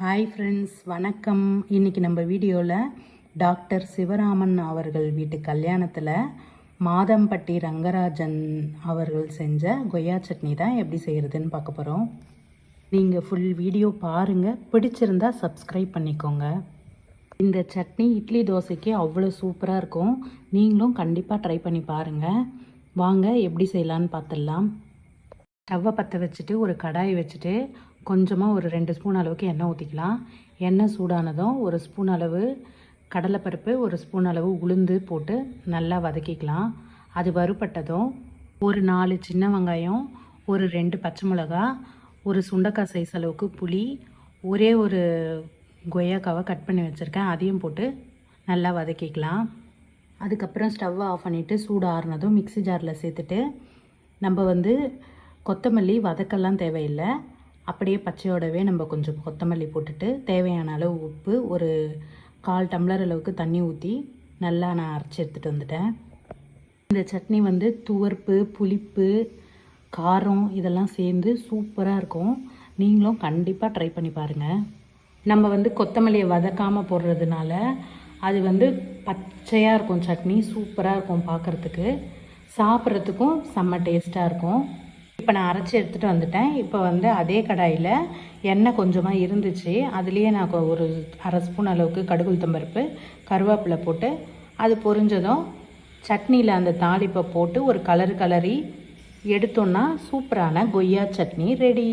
Hi friends வணக்கம். இன்றைக்கி நம்ம வீடியோவில் டாக்டர் சிவராமன் அவர்கள் வீட்டு கல்யாணத்தில் மாதம்பட்டி ரங்கராஜன் அவர்கள் செஞ்ச கொய்யா சட்னி தான் எப்படி செய்கிறதுன்னு பார்க்க போகிறோம் நீங்கள் ஃபுல் வீடியோ பாருங்கள் பிடிச்சிருந்தா சப்ஸ்கிரைப் பண்ணிக்கோங்க. இந்த சட்னி இட்லி தோசைக்கு அவ்வளோ சூப்பராக இருக்கும். நீங்களும் கண்டிப்பாக ட்ரை பண்ணி பாருங்கள் வாங்க எப்படி செய்யலான்னு பார்த்துடலாம். ஸ்டவ்வை பற்ற வச்சுட்டு ஒரு கடாய் வச்சுட்டு கொஞ்சமாக ஒரு ரெண்டு ஸ்பூன் அளவுக்கு எண்ணெய் ஊற்றிக்கலாம் எண்ணெய் சூடானதும் ஒரு ஸ்பூன் அளவு கடலைப்பருப்பு ஒரு ஸ்பூன் அளவு உளுந்து போட்டு நல்லா வதக்கிக்கலாம். அது வறுபட்டதும் ஒரு நாலு சின்ன வெங்காயம் ஒரு ரெண்டு பச்சை மிளகா ஒரு சுண்டக்காய் சைஸ் அளவுக்கு புளி ஒரே ஒரு கொய்யாக்காவை கட் பண்ணி வச்சுருக்கேன். அதையும் போட்டு நல்லா வதக்கிக்கலாம். அதுக்கப்புறம் ஸ்டவ்வை ஆஃப் பண்ணிவிட்டு சூடு ஆறுனதும் மிக்ஸி ஜாரில் சேர்த்துட்டு நம்ம வந்து கொத்தமல்லி வதக்கெல்லாம் தேவையில்லை. அப்படியே பச்சையோடவே நம்ம கொஞ்சம் கொத்தமல்லி போட்டுட்டு தேவையான அளவு உப்பு ஒரு கால் டம்ளர் அளவுக்கு தண்ணி ஊற்றி நல்லா நான் அரைச்சி எடுத்துகிட்டு வந்துட்டேன். இந்த சட்னி வந்து துவர்ப்பு புளிப்பு காரம் இதெல்லாம் சேர்ந்து சூப்பராக இருக்கும். நீங்களும் கண்டிப்பாக ட்ரை பண்ணி பாருங்கள் நம்ம வந்து கொத்தமல்லியை வதக்காமல் போடுறதுனால அது வந்து பச்சையாக இருக்கும் சட்னி சூப்பராக இருக்கும் பார்க்குறதுக்கு சாப்பிட்றதுக்கும் செம்ம டேஸ்ட்டாக இருக்கும். இப்போ நான் அரைச்சி எடுத்துகிட்டு வந்துட்டேன். இப்போ வந்து அதே கடாயில் எண்ணெய் கொஞ்சமாக இருந்துச்சு. அதுலேயே நான் ஒரு அரை ஸ்பூன் அளவுக்கு கடுகு உளுத்தம்பருப்பு கருவேப்பிலை போட்டு அது பொரிஞ்சதும் சட்னியில் அந்த தாளிப்பை போட்டு ஒரு கலர் கலரி எடுத்தோன்னா சூப்பரான கொய்யா சட்னி ரெடி